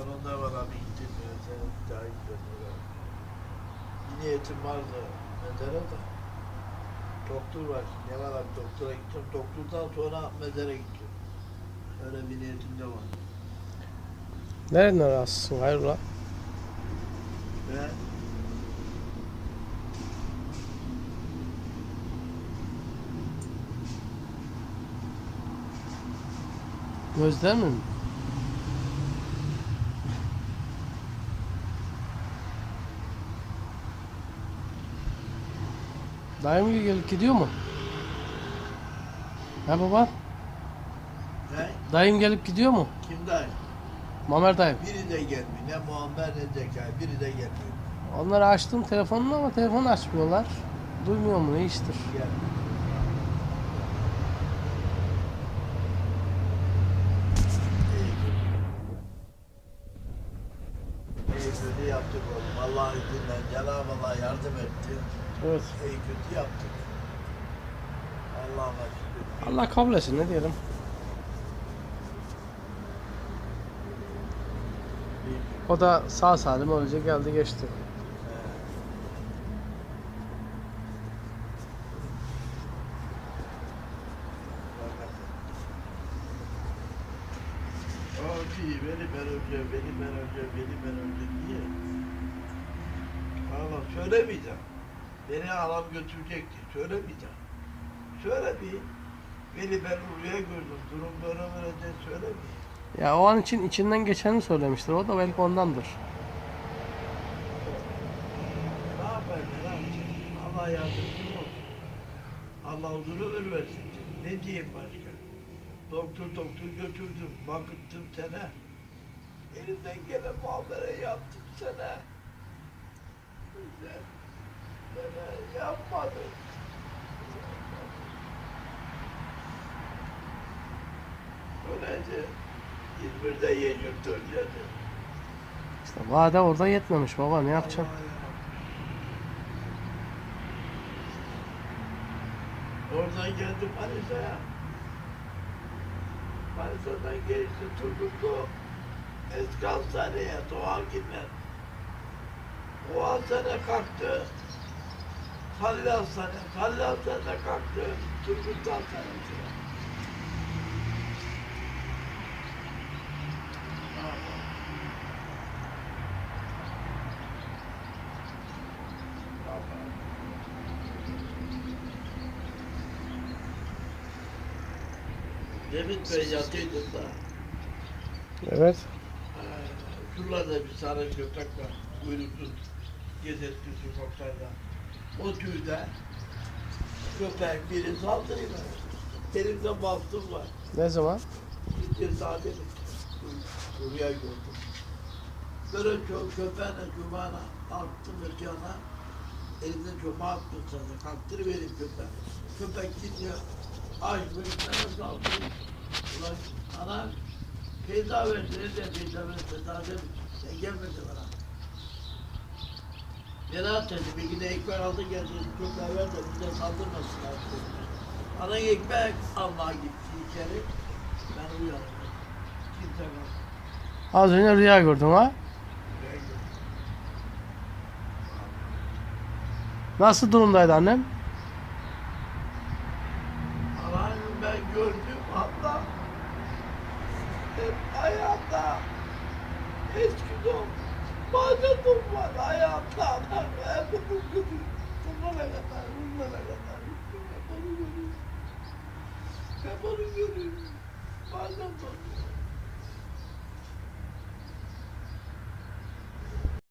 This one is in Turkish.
Sonunda var abi gittim sen daha gitmedin oraya. Bir niyetim vardı mezara da. Doktor var. Ne var abi doktora gittim. Doktordan sonra mezara gittim. Öyle bir niyetim de var. Nereden rahatsızsın hayrola? Ve Gözler mi? Dayım gelip gidiyor mu? He baba? ne? Dayım gelip gidiyor mu? Kim dayı? Mamer dayım. Biri de gelmiyor. Ne Muammer ne Zekai. Biri de gelmiyor. Onları açtım telefonunu ama telefon açmıyorlar. Duymuyor mu ne iştir? Gel. İyi yaptık oğlum. Allah'ın izniyle Cenab-ı Allah yardım etti. Evet. İyi kötü yaptık. Allah'a şükür. Allah kabul etsin ne diyelim. O da sağ salim öylece geldi geçti. Abi beni ben önce, beni ben önce, beni ben önce diye. Allah söylemeyeceğim. Beni alam götürecekti. Söylemeyeceğim. Söyle bir. Beni ben rüya gördüm. Durum böyle böyle söylemeyeyim. Ya o an için içinden geçeni söylemiştir. O da belki ondandır. Ne yapayım ne? Allah yardımcım olsun. Allah uzun ömür versin. Ne diyeyim başka? Doktor doktor götürdüm, bakıttım sana. Elimden gelen muamele yaptım sana. Böylece İzmir'de yiyecek döneceğim. İşte vade orada yetmemiş baba ne yapacaksın? Oradan geldim Manisa'ya. Manisa'dan geçti Turgutlu. Eski hastaneye Doğan Giller. Hastane kalktı. Halil Hastane. Halil Hastane kalktı. Turgutlu Hastanesi'ne. Demit Bey yatıydı da. Evet. Ee, Şuralarda bir sarı köpek var. Kuyruksuz. Gezetli sokaklarda. O tüyde köpek biri saldırıyor. Benim de var. Ne zaman? Bir tesadüf. Rüya gördüm. Böyle çok köpeğine cumana attım öteyana. Elimden çomağı attım sana. Kalktır benim köpek. Gidiyor. Aç bölümlerine saldırıyor. Ulan ana Feyza verdi. Nerede Feyza verdi? Demin. Sen gelmedin bana. Berat dedi. Bir gün ekmek aldı geldi. Köpeğe ver de bize saldırmasınlar. dedi. Ana ekmek almaya gitti içeri. Ben uyandım. Kimse var. Az önce rüya gördüm ha. Nasıl durumdaydı annem? Allah'ım ben gördüm Allah. Hep ayağımda. Eski Görüyorum. Bazen dom.